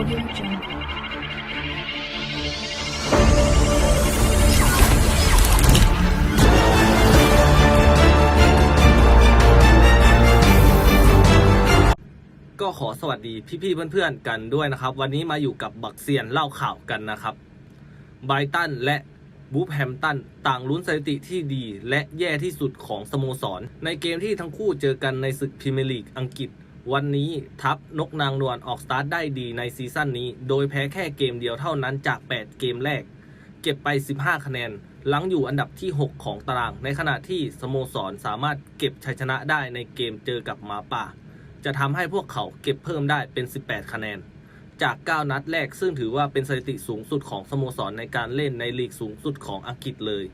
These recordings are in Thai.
Audio Jungle. ก็ขอสวัสดีพี่ๆเพื่อนๆกันด้วยนะครับ วันนี้มาอยู่กับบักเซียนเล่าข่าวกันนะครับไบรตันและบูฟแฮมตันต่างลุ้นสถิติที่ดี และแย่ที่สุดของสโมสร ในเกมที่ทั้งคู่เจอกันในศึกพรีเมียร์ลีกอังกฤษ วันนี้ทัพนกนางนวลออกสตาร์ทได้ดีในซีซั่นนี้ โดยแพ้แค่เกมเดียวเท่านั้นจาก 8 เกมแรก เก็บไป 15 คะแนน หลังอยู่อันดับที่ 6 ของตาราง ในขณะที่สโมสรสามารถเก็บชัยชนะได้ในเกมเจอกับหมาป่า จะทำให้พวกเขาเก็บเพิ่มได้เป็น 18 คะแนน จาก 9 นัดแรกซึ่งถือว่าเป็นสถิติสูงสุดของสโมสรในการเล่นในลีกสูงสุดของอังกฤษเลย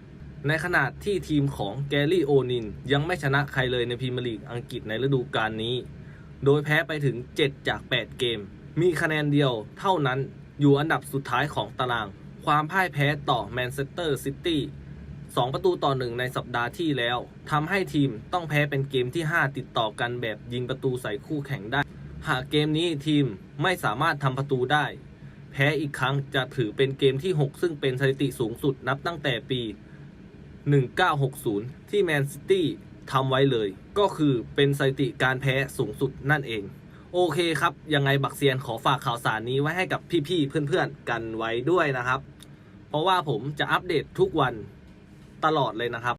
ในขณะที่ทีมของแกรี่โอนินยังไม่ชนะใครเลยในพรีเมียร์ลีกอังกฤษในฤดูกาลนี้ โดยแพ้ไปถึง 7 จาก 8 เกม มีคะแนนเดียวเท่านั้นอยู่อันดับสุดท้ายของตาราง ความพ่ายแพ้ต่อแมนเชสเตอร์ซิตี้2ประตูต่อหนึ่งในสัปดาห์ที่แล้วทำให้ทีมต้องแพ้เป็นเกมที่ 5 ติดต่อกันแบบยิงประตูใส่คู่แข่งได้ หากเกมนี้ทีมไม่สามารถทำประตูได้ แพ้อีกครั้งจะถือเป็นเกมที่ 6 ซึ่งเป็นสถิติสูงสุดนับตั้งแต่ปี 1960 ที่แมนซิตี้ ทำไว้เลย ก็คือเป็นสถิติการแพ้สูงสุดนั่นเอง โอเคครับ ยังไงบักเซียนขอฝากข่าวสารนี้ไว้ให้กับพี่ๆเพื่อนๆกันไว้ด้วยนะครับ เพราะว่าผมจะอัปเดตทุกวันตลอดเลยนะครับ